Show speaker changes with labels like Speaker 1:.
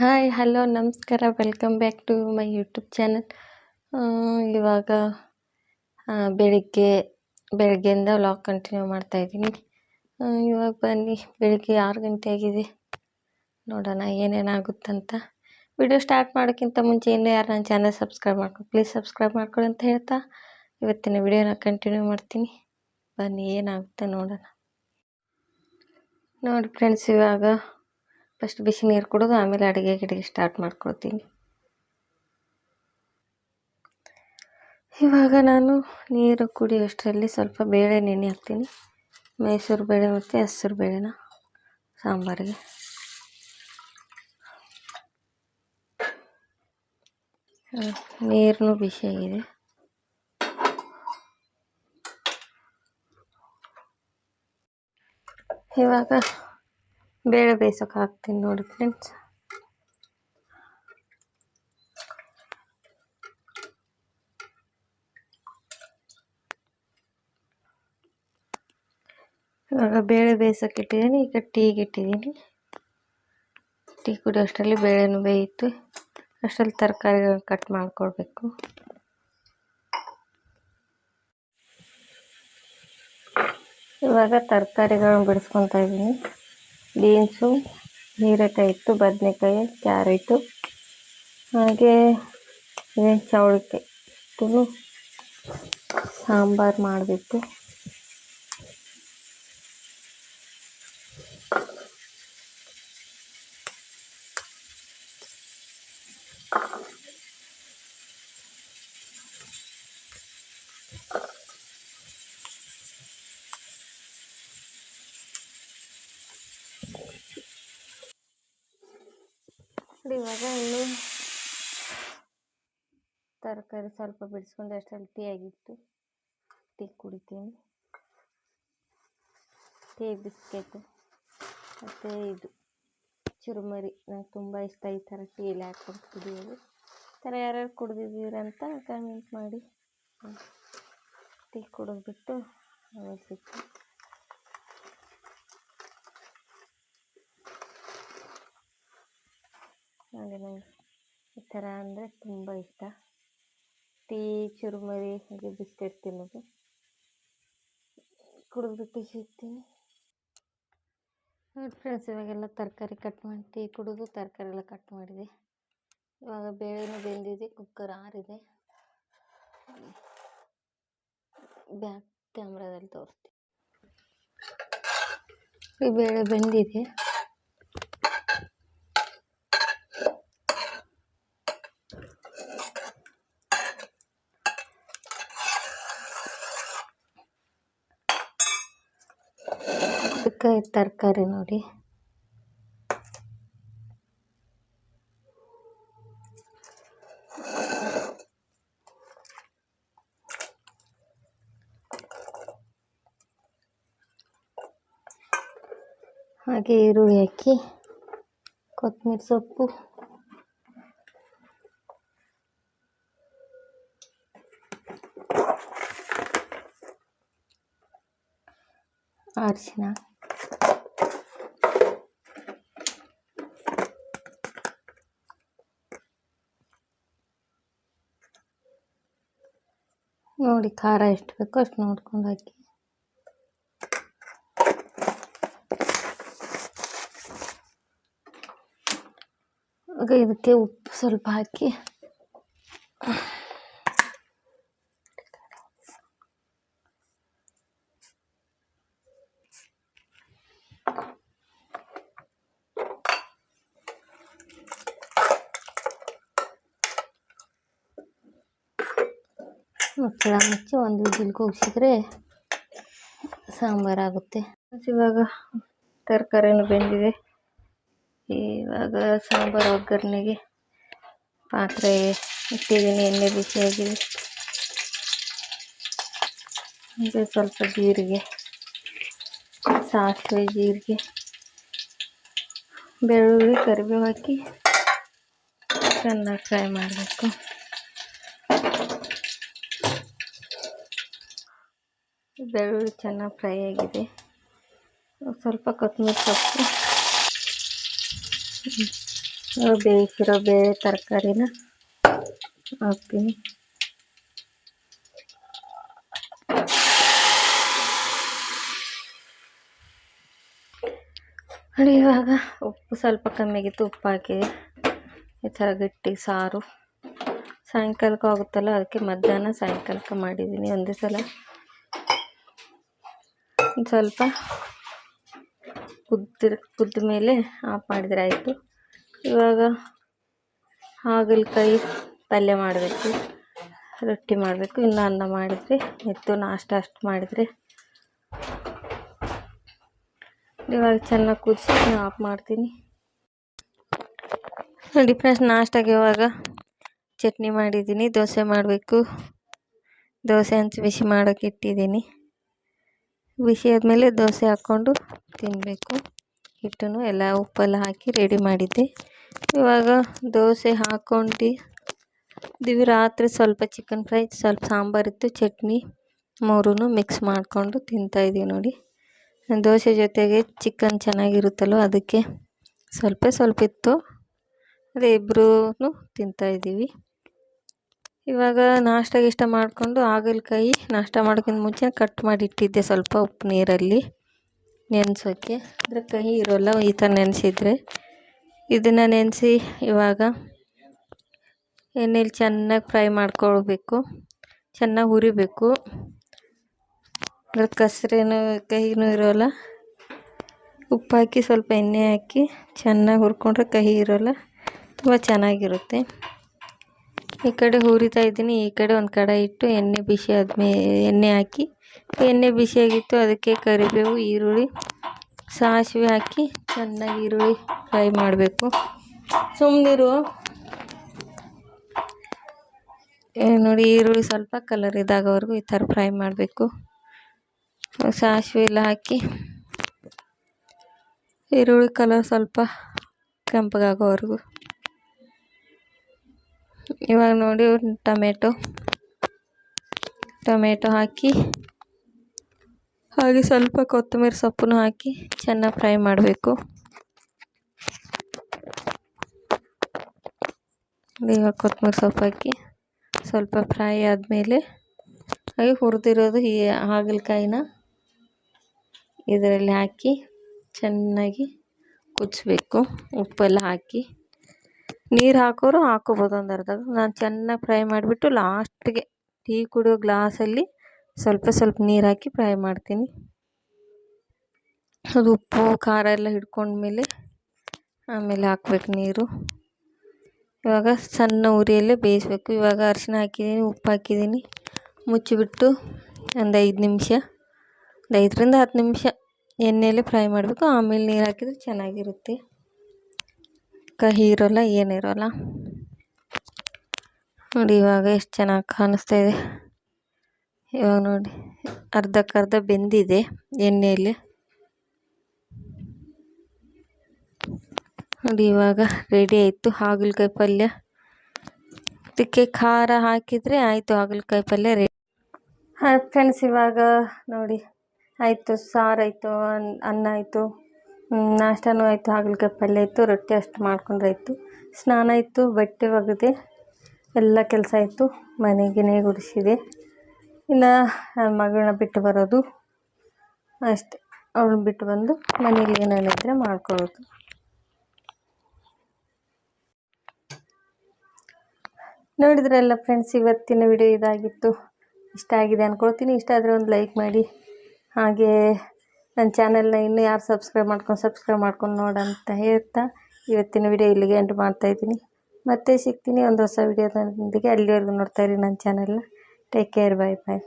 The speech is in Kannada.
Speaker 1: ಹಾಯ್, ಹಲೋ, ನಮಸ್ಕಾರ. Welcome back to my YouTube channel ಇವಾಗ ಬೆಳಿಗ್ಗೆ, ಬೆಳಗ್ಗೆಯಿಂದ ವ್ಲಾಗ್ ಕಂಟಿನ್ಯೂ ಮಾಡ್ತಾ ಇದ್ದೀನಿ. ಇವಾಗ ಬನ್ನಿ. ಬೆಳಿಗ್ಗೆ ಆರು ಗಂಟೆ ಆಗಿದೆ. ನೋಡೋಣ ಏನೇನಾಗುತ್ತಂತ. ವಿಡಿಯೋ ಸ್ಟಾರ್ಟ್ ಮಾಡೋಕ್ಕಿಂತ ಮುಂಚೆ ಇನ್ನೂ ಯಾರು ನನ್ನ ಚಾನಲ್ ಸಬ್ಸ್ಕ್ರೈಬ್ ಮಾಡ್ಕೊ ಪ್ಲೀಸ್ ಸಬ್ಸ್ಕ್ರೈಬ್ ಮಾಡ್ಕೊಳ್ಳಿ ಅಂತ ಹೇಳ್ತಾ ಇವತ್ತಿನ ವಿಡಿಯೋನ ಕಂಟಿನ್ಯೂ ಮಾಡ್ತೀನಿ. ಬನ್ನಿ, ಏನಾಗುತ್ತೆ ನೋಡೋಣ. ನೋಡಿ ಫ್ರೆಂಡ್ಸ್ ಇವಾಗ ಫಸ್ಟ್ ಬಿಸಿ ನೀರು ಕುಡಿದು ಆಮೇಲೆ ಅಡುಗೆ ಗಿಡಿಗೆ ಸ್ಟಾರ್ಟ್ ಮಾಡ್ಕೊಳ್ತೀನಿ. ಇವಾಗ ನಾನು ನೀರು ಕುಡಿಯೋಷ್ಟರಲ್ಲಿ ಸ್ವಲ್ಪ ಬೇಳೆ ನೆನೆ ಹಾಕ್ತೀನಿ. ಮೈಸೂರು ಬೇಳೆ ಮತ್ತು ಹೆಸರು ಬೇಳೆನ, ಸಾಂಬಾರಿಗೆ. ನೀರನ್ನು ಬಿಸಿಯಾಗಿದೆ ಇವಾಗ ಬೇಳೆ ಬೇಯಿಸೋಕೆ ಹಾಕ್ತೀನಿ ನೋಡಿ ಫ್ರೆಂಡ್ಸ್ ಇವಾಗ ಬೇಳೆ ಬೇಯಿಸೋಕೆ ಇಟ್ಟಿದ್ದೀನಿ ಈಗ ಟೀಗೆ ಇಟ್ಟಿದ್ದೀನಿ ಟೀ ಕುಡಿಯೋಷ್ಟರಲ್ಲಿ ಬೇಳೆನೂ ಬೇಯಿತು ಅಷ್ಟರಲ್ಲಿ ತರಕಾರಿಗಳನ್ನ ಕಟ್ ಮಾಡ್ಕೊಳ್ಬೇಕು ಇವಾಗ ತರಕಾರಿಗಳನ್ನ ಬಿಡಿಸ್ಕೊತಾ ಇದ್ದೀನಿ. ಬೀನ್ಸು ಹೀರೆಕಾಯಿ ಇತ್ತು ಬದನೆಕಾಯಿ ಕ್ಯಾರೆಟು ಹಾಗೆ ಚೌಳಿಕಾಯಿ ಇಷ್ಟು ಸಾಂಬಾರು ಮಾಡಬೇಕು ಇವಾಗ ಇನ್ನು ತರಕಾರಿ ಸ್ವಲ್ಪ ಬಿಡಿಸ್ಕೊಂಡು ಅಷ್ಟರಲ್ಲಿ ಟೀ ಆಗಿತ್ತು. ಟೀ ಕುಡಿತೀನಿ. ಟೀ ಬಿಸ್ಕೆಟು ಮತ್ತು ಇದು ಚುರುಮರಿ. ನಂಗೆ ತುಂಬ ಇಷ್ಟ ಈ ಥರ ಟೀಲಿ ಹಾಕ್ಕೊಂಡು ಕುಡಿಯೋದು. ಥರ ಯಾರ್ಯಾರು ಕುಡ್ದಿದ್ದೀರಂತ ಕಮೆಂಟ್ ಮಾಡಿ. ಟೀ ಕುಡಿದ್ಬಿಟ್ಟು ಆಮೇಲೆ ಸಿಗ್ತೀನಿ ಹಾಗೆ ನಂಗೆ ಈ ಥರ ಅಂದರೆ ತುಂಬ ಇಷ್ಟ. ಟೀ, ಚುರುಮರಿ ಹಾಗೆ ಬಿಸ್ಕೆಟ್ ತಿನ್ನೋದು. ಕುಡಿದ್ಬಿಟ್ಟು ಸಿಗ್ತೀನಿ ನೋಡಿ ಫ್ರೆಂಡ್ಸ್ ಇವಾಗೆಲ್ಲ ತರಕಾರಿ ಕಟ್ ಮಾಡಿ, ಟೀ ಕುಡಿದು ತರಕಾರಿ ಎಲ್ಲ ಕಟ್ ಮಾಡಿದೆ. ಇವಾಗ ಬೇಳೆನೂ ಬೆಂದಿದೆ ಕುಕ್ಕರ್ ಆರಿದೆ. ಬ್ಯಾಕ್ ಕ್ಯಾಮ್ರಾದಲ್ಲಿ ತೋರಿಸ್ತೀನಿ. ಈ ಬೇಳೆ ಬೆಂದಿದೆ. ತರಕಾರಿ ನೋಡಿ. ಹಾಗೆ ಈರುಳ್ಳಿ ಹಾಕಿ ಕೊತ್ತಂಬರಿ ಸೊಪ್ಪು. ಅರಿಶಿನ. ನೋಡಿ ಖಾರ ಎಷ್ಟು ಬೇಕೋ ಅಷ್ಟು ನೋಡ್ಕೊಂಡು ಹಾಕಿ. ಇದಕ್ಕೆ ಉಪ್ಪು ಸ್ವಲ್ಪ ಹಾಕಿ. ಮುಚ್ಚಳ ಮುಚ್ಚಿ ಒಂದು ವಿಜಿಲ್ ಕೂಗಿಸಿದ್ರೆ ಸಾಂಬಾರಾಗುತ್ತೆ ಇವಾಗ ತರಕಾರಿನೂ ಬೆಂದಿದೆ. ಇವಾಗ ಸಾಂಬಾರು ಒಗ್ಗರಣೆಗೆ ಪಾತ್ರೆ ಇಟ್ಟಿದ್ದೀನಿ, ಎಣ್ಣೆ ಬಿಸಿಯಾಗಿದೆ ಹಾಗೆ ಸ್ವಲ್ಪ ಜೀರಿಗೆ, ಸಾಸಿವೆ ಜೀರಿಗೆ, ಬೆಳ್ಳುಳ್ಳಿ, ಕರಿಬೇವು ಹಾಕಿ ಚೆನ್ನಾಗಿ ಫ್ರೈ ಮಾಡಬೇಕು. ಬೆಳ್ಳುಳ್ಳಿ ಚೆನ್ನಾಗಿ ಫ್ರೈ ಆಗಿದೆ. ಸ್ವಲ್ಪ ಕೊತ್ತಂಬರಿ ಸೊಪ್ಪು. ಬೇಯಿಸಿರೋ ಬೇಳೆ ತರಕಾರಿನ ಹಾಕ್ತೀನಿ. ನೋಡಿ ಇವಾಗ ಉಪ್ಪು ಸ್ವಲ್ಪ ಕಮ್ಮಿ ಆಗಿತ್ತು, ಉಪ್ಪು ಹಾಕಿ ಈ ಥರ ಗಟ್ಟಿ ಸಾರು. ಸಾಯಂಕಾಲಕ್ಕೆ ಆಗುತ್ತಲ್ಲ, ಅದಕ್ಕೆ ಮಧ್ಯಾಹ್ನ ಸಾಯಂಕಾಲಕ್ಕೆ ಮಾಡಿದ್ದೀನಿ ಒಂದೇ ಸಲ. ಸ್ವಲ್ಪ ಕುದ್ದ ಕುದ್ದ ಮೇಲೆ ಆಫ್ ಮಾಡಿದರೆ ಆಯಿತು. ಇವಾಗ ಹಾಗಲಕಾಯಿ ಪಲ್ಯ ಮಾಡಬೇಕು, ರೊಟ್ಟಿ ಮಾಡಬೇಕು. ಇನ್ನು ಅನ್ನ ಮಾಡಿದರೆ, ಎತ್ತು ನಾಷ್ಟ ಅಷ್ಟು ಮಾಡಿದರೆ. ಇವಾಗ ಚೆನ್ನಾಗಿ ಕುದಿಸಿ ಆಫ್ ಮಾಡ್ತೀನಿ. ನೋಡಿ ಫ್ರೆಂಡ್ಸ್ ನಾಷ್ಟಾಗೆ ಇವಾಗ ಚಟ್ನಿ ಮಾಡಿದ್ದೀನಿ, ದೋಸೆ ಮಾಡಬೇಕು. ದೋಸೆ ಹಂಚಿ ಬಿಸಿ ಮಾಡೋಕೆ ಇಟ್ಟಿದ್ದೀನಿ. ಬಿಸಿ ಆದಮೇಲೆ ದೋಸೆ ಹಾಕ್ಕೊಂಡು ತಿನ್ನಬೇಕು ಹಿಟ್ಟನ್ನು ಎಲ್ಲ ಉಪ್ಪೆಲ್ಲ ಹಾಕಿ ರೆಡಿ ಮಾಡಿದ್ದೆ. ಇವಾಗ ದೋಸೆ ಹಾಕ್ಕೊಂಡು, ದಿವಿ, ರಾತ್ರಿ ಸ್ವಲ್ಪ ಚಿಕನ್ ಫ್ರೈ ಸ್ವಲ್ಪ ಸಾಂಬಾರಿತ್ತು ಚಟ್ನಿ ಮೂರೂ ಮಿಕ್ಸ್ ಮಾಡಿಕೊಂಡು ತಿಂತಾಯಿದ್ದೀವಿ ನೋಡಿ. ದೋಸೆ ಜೊತೆಗೆ ಚಿಕನ್ ಚೆನ್ನಾಗಿರುತ್ತಲ್ವ ಅದಕ್ಕೆ ಸ್ವಲ್ಪ ಸ್ವಲ್ಪ ಇತ್ತು. ಅದೇ ಇಬ್ಬರೂ ತಿಂತಾಯಿದ್ದೀವಿ ಇವಾಗ ನಾಷ್ಟ ಗೀಷ್ಟ ಮಾಡಿಕೊಂಡು ಹಾಗಲಕಾಯಿ ನಾಷ್ಟ ಮಾಡೋಕ್ಕಿಂತ ಮುಂಚೆ ಕಟ್ ಮಾಡಿ ಇಟ್ಟಿದ್ದೆ ಸ್ವಲ್ಪ ಉಪ್ಪು ನೀರಲ್ಲಿ ನೆನೆಸೋಕ್ಕೆ. ಅಂದರೆ ಕಹಿ ಇರೋಲ್ಲ, ಈ ಥರ ನೆನೆಸಿದ್ರೆ. ಇದನ್ನು ನೆನೆಸಿ ಇವಾಗ ಎಣ್ಣೆಲಿ ಚೆನ್ನಾಗಿ ಫ್ರೈ ಮಾಡ್ಕೊಳ್ಬೇಕು. ಚೆನ್ನಾಗಿ ಹುರಿಬೇಕು. ಅಂದರೆ ಕಸರೇನು, ಕಹಿನೂ ಇರೋಲ್ಲ. ಉಪ್ಪು ಹಾಕಿ ಸ್ವಲ್ಪ ಎಣ್ಣೆ ಹಾಕಿ ಚೆನ್ನಾಗಿ ಹುರ್ಕೊಂಡ್ರೆ ಕಹಿ ಇರೋಲ್ಲ. ತುಂಬ ಚೆನ್ನಾಗಿರುತ್ತೆ. ಈ ಕಡೆ ಹುರಿತಾ ಇದ್ದೀನಿ, ಈ ಕಡೆ ಒಂದು ಕಡೆ ಇಟ್ಟು ಎಣ್ಣೆ ಬಿಸಿ ಆದ್ಮೇ, ಎಣ್ಣೆ ಹಾಕಿ, ಎಣ್ಣೆ ಬಿಸಿಯಾಗಿತ್ತು, ಅದಕ್ಕೆ ಕರಿಬೇವು, ಈರುಳ್ಳಿ, ಸಾಸಿವೆ ಹಾಕಿ ಚೆನ್ನಾಗಿ ಈರುಳ್ಳಿ ಫ್ರೈ ಮಾಡಬೇಕು. ಸುಮ್ಮನಿರು ನೋಡಿ ಈರುಳ್ಳಿ ಸ್ವಲ್ಪ ಕಲರ್ ಇದಾಗೋವರೆಗೂ ಈ ಥರ ಫ್ರೈ ಮಾಡಬೇಕು. ಸಾಸಿವೆ ಎಲ್ಲ ಹಾಕಿ, ಈರುಳ್ಳಿ ಕಲರ್ ಸ್ವಲ್ಪ ಕೆಂಪಗಾಗೋವರೆಗೂ ಇವಾಗ ನೋಡಿ ಟೊಮೆಟೊ. ಟೊಮೆಟೊ ಹಾಕಿ, ಹಾಗೆ ಸ್ವಲ್ಪ ಕೊತ್ತಂಬರಿ ಸೊಪ್ಪನ್ನು ಹಾಕಿ ಚೆನ್ನಾಗಿ ಫ್ರೈ ಮಾಡಬೇಕು. ಇವಾಗ ಕೊತ್ತಂಬರಿ ಸೊಪ್ಪು ಹಾಕಿ ಸ್ವಲ್ಪ ಫ್ರೈ ಆದಮೇಲೆ ಹಾಗೆ ಹುರಿದಿರೋದು ಈ ಹಾಗಲಕಾಯಿನ ಇದರಲ್ಲಿ ಹಾಕಿ ಚೆನ್ನಾಗಿ ಕುದಿಸ್ಬೇಕು. ಉಪ್ಪೆಲ್ಲ ಹಾಕಿ. ನೀರು ಹಾಕೋರು ಹಾಕೋಬೋದು ಒಂದು ಅರ್ಧ ನಾನು ಚೆನ್ನಾಗಿ ಫ್ರೈ ಮಾಡಿಬಿಟ್ಟು ಲಾಸ್ಟಿಗೆ ಟೀ ಕುಡಿಯೋ ಗ್ಲಾಸಲ್ಲಿ ಸ್ವಲ್ಪ ಸ್ವಲ್ಪ ನೀರು ಹಾಕಿ ಫ್ರೈ ಮಾಡ್ತೀನಿ. ಅದು ಉಪ್ಪು, ಖಾರ ಎಲ್ಲ ಹಿಡ್ಕೊಂಡ್ಮೇಲೆ ಆಮೇಲೆ ಹಾಕ್ಬೇಕು ನೀರು. ಇವಾಗ ಸಣ್ಣ ಉರಿಯಲ್ಲೇ ಬೇಯಿಸ್ಬೇಕು. ಇವಾಗ ಅರಿಶಿನ ಹಾಕಿದ್ದೀನಿ, ಉಪ್ಪು ಹಾಕಿದ್ದೀನಿ. ಮುಚ್ಚಿಬಿಟ್ಟು ಒಂದು ಐದು ನಿಮಿಷ, ಒಂದು ಐದರಿಂದ ಹತ್ತು ನಿಮಿಷ ಎಣ್ಣೆಯಲ್ಲೇ ಫ್ರೈ ಮಾಡಬೇಕು. ಆಮೇಲೆ ನೀರು ಹಾಕಿದರೆ ಚೆನ್ನಾಗಿರುತ್ತೆ. ಕಹಿ ಇರೋಲ್ಲ ಏನಿರೋಲ್ಲ ನೋಡಿ ಇವಾಗ ಎಷ್ಟು ಚೆನ್ನಾಗಿ ಕಾಣಿಸ್ತಾ ಇದೆ. ಇವಾಗ ನೋಡಿ, ಅರ್ಧಕ್ಕರ್ಧ ಬೆಂದಿದೆ ಎಣ್ಣೆಯಲ್ಲಿ ನೋಡಿ ಇವಾಗ ರೆಡಿ ಆಯಿತು ಹಾಗಲಕಾಯಿ ಪಲ್ಯ. ಇದಕ್ಕೆ ಖಾರ ಹಾಕಿದರೆ ಆಯಿತು ಹಾಗಲಕಾಯಿ ಪಲ್ಯ ರೆಡಿ ಹಾಂ ಫ್ರೆಂಡ್ಸ್ ಇವಾಗ ನೋಡಿ, ಆಯಿತು ಸಾರಾಯಿತು ಅನ್ನ ಆಯಿತು. ನಾಷ್ಟನೂ ಆಯಿತು, ಹಾಗಲಕಾಯಿ ಪಲ್ಯ ಇತ್ತು, ರೊಟ್ಟಿ ಅಷ್ಟು ಮಾಡ್ಕೊಂಡ್ರಾಯ್ತು ಸ್ನಾನ ಇತ್ತು, ಬಟ್ಟೆ ಒಗೆದೆ, ಎಲ್ಲ ಕೆಲಸ ಆಯಿತು ಮನೆಗೆ ಗುಡಿಸಿದೆ. ಇನ್ನು ಮಗಳನ್ನ ಬಿಟ್ಟು ಬರೋದು ಅಷ್ಟೆ. ಅವ್ಳನ್ನ ಬಿಟ್ಟು ಬಂದು ಮನೇಲಿ ಏನೇನಿದ್ರೆ ಮಾಡ್ಕೊಳ್ಳೋದು. ನೋಡಿದ್ರಲ್ಲ ಫ್ರೆಂಡ್ಸ್ ಇವತ್ತಿನ ವಿಡಿಯೋ ಇದಾಗಿತ್ತು. ಇಷ್ಟ ಆಗಿದೆ ಅಂದ್ಕೊಳ್ತೀನಿ ಇಷ್ಟ ಆದರೆ ಒಂದು ಲೈಕ್ ಮಾಡಿ. ಹಾಗೆ ನನ್ನ ಚಾನೆಲ್ನ ಇನ್ನೂ ಯಾರು ಸಬ್ಸ್ಕ್ರೈಬ್ ಮಾಡ್ಕೊಂಡು ಸಬ್ಸ್ಕ್ರೈಬ್ ಮಾಡ್ಕೊಂಡು ನೋಡಂತ ಹೇಳ್ತಾ ಇವತ್ತಿನ ವಿಡಿಯೋ ಇಲ್ಲಿಗೆ ಎಂಟು ಮಾಡ್ತಾಯಿದ್ದೀನಿ ಮತ್ತೆ ಸಿಗ್ತೀನಿ ಒಂದು ಹೊಸ ವಿಡಿಯೋದೊಂದಿಗೆ ಅಲ್ಲಿವರೆಗೂ ನೋಡ್ತಾಯಿರಿ ನನ್ನ ಚಾನೆಲ್ನ. ಟೇಕ್ ಕೇರ್ ಬಾಯ್ ಬಾಯ್